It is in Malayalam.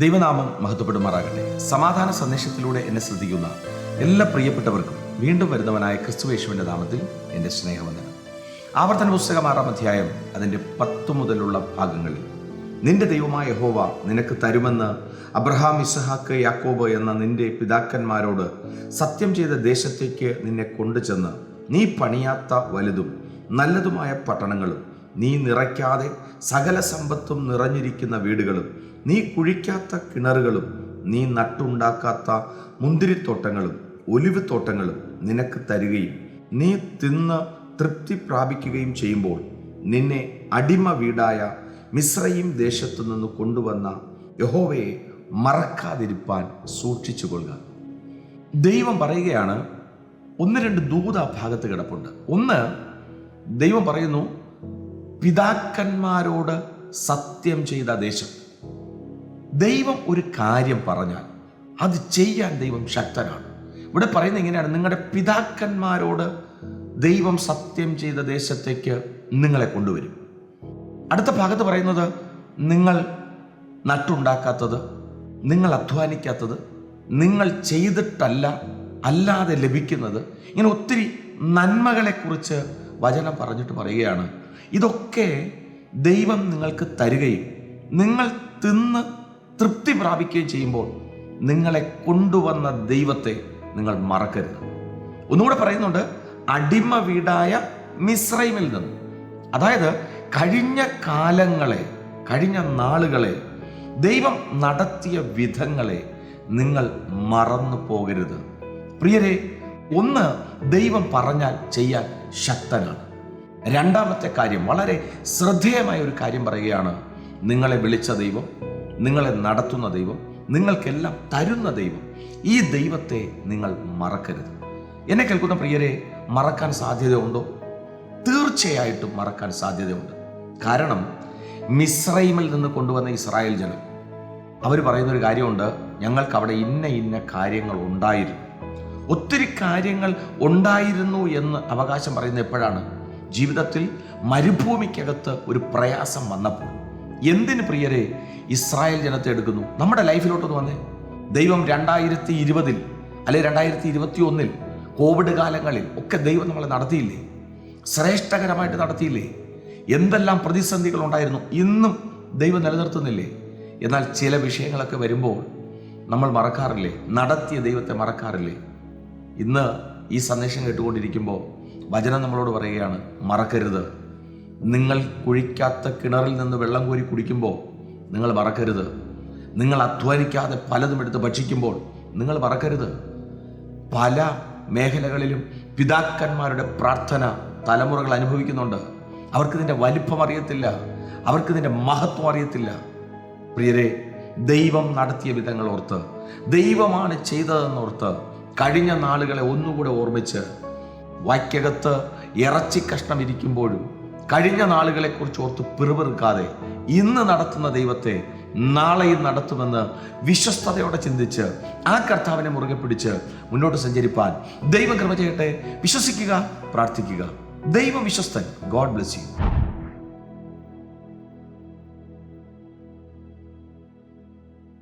ദൈവനാമം മഹത്വപ്പെടുമാറാകട്ടെ. സമാധാന സന്ദേശത്തിലൂടെ എന്നെ ശ്രദ്ധിക്കുന്ന എല്ലാ പ്രിയപ്പെട്ടവർക്കും വീണ്ടും വരുന്നവനായ ക്രിസ്തുവേശുവിന്റെ നാമത്തിൽ എന്റെ സ്നേഹവന്ദനം. ആവർത്തന പുസ്തകം ആറാം അധ്യായം അതിന്റെ പത്തു മുതലുള്ള ഭാഗങ്ങളിൽ നിന്റെ ദൈവമായ യഹോവ നിനക്ക് തരുമെന്ന് അബ്രഹാം ഇസഹാക്ക് യാക്കോബ് എന്ന നിന്റെ പിതാക്കന്മാരോട് സത്യം ചെയ്ത ദേശത്തേക്ക് നിന്നെ കൊണ്ടുചെന്ന് നീ പണിയാത്ത വലുതും നല്ലതുമായ പട്ടണങ്ങളും നീ നിറയ്ക്കാതെ സകല സമ്പത്തും നിറഞ്ഞിരിക്കുന്ന വീടുകളും നീ കുഴിക്കാത്ത കിണറുകളും നീ നട്ടുണ്ടാക്കാത്ത മുന്തിരിത്തോട്ടങ്ങളും ഒലിവ് തോട്ടങ്ങളും നിനക്ക് തരികയും നീ തിന്ന് തൃപ്തി പ്രാപിക്കുകയും ചെയ്യുമ്പോൾ നിന്നെ അടിമ വീടായ മിശ്രയും ദേശത്തു നിന്ന് കൊണ്ടുവന്ന യഹോവയെ മറക്കാതിരിപ്പാൻ സൂക്ഷിച്ചു കൊള്ളുക ദൈവം പറയുകയാണ് ഒന്ന് രണ്ട് ദൂത ഭാഗത്ത് കിടപ്പുണ്ട്. ഒന്ന് ദൈവം പറയുന്നു പിതാക്കന്മാരോട് സത്യം ചെയ്ത ദേശം. ദൈവം ഒരു കാര്യം പറഞ്ഞാൽ അത് ചെയ്യാൻ ദൈവം ശക്തനാണ്. ഇവിടെ പറയുന്നത് എങ്ങനെയാണ് നിങ്ങളുടെ പിതാക്കന്മാരോട് ദൈവം സത്യം ചെയ്ത ദേശത്തേക്ക് നിങ്ങളെ കൊണ്ടുവരും. അടുത്ത ഭാഗത്ത് പറയുന്നത് നിങ്ങൾ നട്ടുണ്ടാക്കാത്തത് നിങ്ങൾ അധ്വാനിക്കാത്തത് നിങ്ങൾ ചെയ്തിട്ടല്ല അല്ലാതെ ലഭിക്കുന്നത്. ഇങ്ങനെ ഒത്തിരി നന്മകളെക്കുറിച്ച് വചനം പറഞ്ഞിട്ട് പറയുകയാണ്. ഇതൊക്കെ ദൈവം നിങ്ങൾക്ക് തരികയും നിങ്ങൾ തിന്ന് തൃപ്തി പ്രാപിക്കുകയും ചെയ്യുമ്പോൾ നിങ്ങളെ കൊണ്ടുവന്ന ദൈവത്തെ നിങ്ങൾ മറക്കരുത്. ഒന്നുകൂടെ പറയുന്നുണ്ട് അടിമ വീടായ മിശ്രൈമിൽ നിന്ന്. അതായത് കഴിഞ്ഞ കാലങ്ങളെ കഴിഞ്ഞ നാളുകളെ ദൈവം നടത്തിയ വിധങ്ങളെ നിങ്ങൾ മറന്നു പോകരുത്. പ്രിയരെ ഒന്ന് ദൈവം പറഞ്ഞാൽ ചെയ്യാൻ ശക്തനാണ്. രണ്ടാമത്തെ കാര്യം വളരെ ശ്രദ്ധേയമായ ഒരു കാര്യം പറയുകയാണ് നിങ്ങളെ വിളിച്ച ദൈവം നിങ്ങളെ നടത്തുന്ന ദൈവം നിങ്ങൾക്കെല്ലാം തരുന്ന ദൈവം. ഈ ദൈവത്തെ നിങ്ങൾ മറക്കരുത്. എന്നെ കേൾക്കുന്ന പ്രിയരെ മറക്കാൻ സാധ്യതയുണ്ടോ? തീർച്ചയായിട്ടും മറക്കാൻ സാധ്യതയുണ്ട്. കാരണം മിസ്രൈമിൽ നിന്ന് കൊണ്ടുവന്ന ഇസ്രായേൽ ജനം അവർ പറയുന്ന ഒരു കാര്യമുണ്ട് ഞങ്ങൾക്ക് അവിടെ ഇന്ന ഇന്ന കാര്യങ്ങൾ ഉണ്ടായിരുന്നു. ഒത്തിരി കാര്യങ്ങൾ ഉണ്ടായിരുന്നു എന്ന് അവകാശം പറയുന്നത് എപ്പോഴാണ്? ജീവിതത്തിൽ മരുഭൂമിക്കകത്ത് ഒരു പ്രയാസം വന്നപ്പോൾ. എന്തിന് പ്രിയരെ ഇസ്രായേൽ ജനത്തെ എടുക്കുന്നു? നമ്മുടെ ലൈഫിലോട്ടൊന്ന് വന്നേ. ദൈവം രണ്ടായിരത്തി ഇരുപതിൽ അല്ലെ രണ്ടായിരത്തി ഇരുപത്തി ഒന്നിൽ കോവിഡ് കാലങ്ങളിൽ ഒക്കെ ദൈവം നമ്മളെ നടത്തിയില്ലേ? ശ്രേഷ്ഠകരമായിട്ട് നടത്തിയില്ലേ? എന്തെല്ലാം പ്രതിസന്ധികൾ ഉണ്ടായിരുന്നു? ഇന്നും ദൈവം നിലനിർത്തുന്നില്ലേ? എന്നാൽ ചില വിഷയങ്ങളൊക്കെ വരുമ്പോൾ നമ്മൾ മറക്കാറില്ലേ? നടത്തിയ ദൈവത്തെ മറക്കാറില്ലേ? ഇന്ന് ഈ സന്ദേശം കേട്ടുകൊണ്ടിരിക്കുമ്പോൾ വചനം നമ്മളോട് പറയുകയാണ് മറക്കരുത്. നിങ്ങൾ കുഴിക്കാത്ത കിണറിൽ നിന്ന് വെള്ളം കോരി കുടിക്കുമ്പോൾ നിങ്ങൾ മറക്കരുത്. നിങ്ങൾ അധ്വാനിക്കാതെ പലതും എടുത്ത് ഭക്ഷിക്കുമ്പോൾ നിങ്ങൾ മറക്കരുത്. പല മേഖലകളിലും പിതാക്കന്മാരുടെ പ്രാർത്ഥന തലമുറകൾ അനുഭവിക്കുന്നുണ്ട്. അവർക്കിതിന്റെ വലിപ്പം അറിയത്തില്ല. അവർക്കിതിന്റെ മഹത്വം അറിയത്തില്ല. പ്രിയരെ ദൈവം നടത്തിയ വിധങ്ങൾ ഓർത്ത് ദൈവമാണ് ചെയ്തതെന്നോർത്ത് കഴിഞ്ഞ നാളുകളെ ഒന്നുകൂടെ ഓർമ്മിച്ച് വാക്യകത്ത് ഇറച്ചി കഷ്ണം ഇരിക്കുമ്പോഴും കഴിഞ്ഞ നാളുകളെക്കുറിച്ച് ഓർത്ത് പിറുപിറുക്കാതെ ഇന്ന് നടത്തുന്ന ദൈവത്തെ നാളെയും നടത്തുമെന്ന് വിശ്വസ്തയോടെ ചിന്തിച്ച് ആ കർത്താവിനെ മുറുകെ പിടിച്ച് മുന്നോട്ട് സഞ്ചരിപ്പാൻ ദൈവം കൃപ ചെയ്യട്ടെ. വിശ്വസിക്കുക പ്രാർത്ഥിക്കുക. ദൈവം വിശ്വസ്തൻ ഗോഡ് ബ്ലെസ് യു.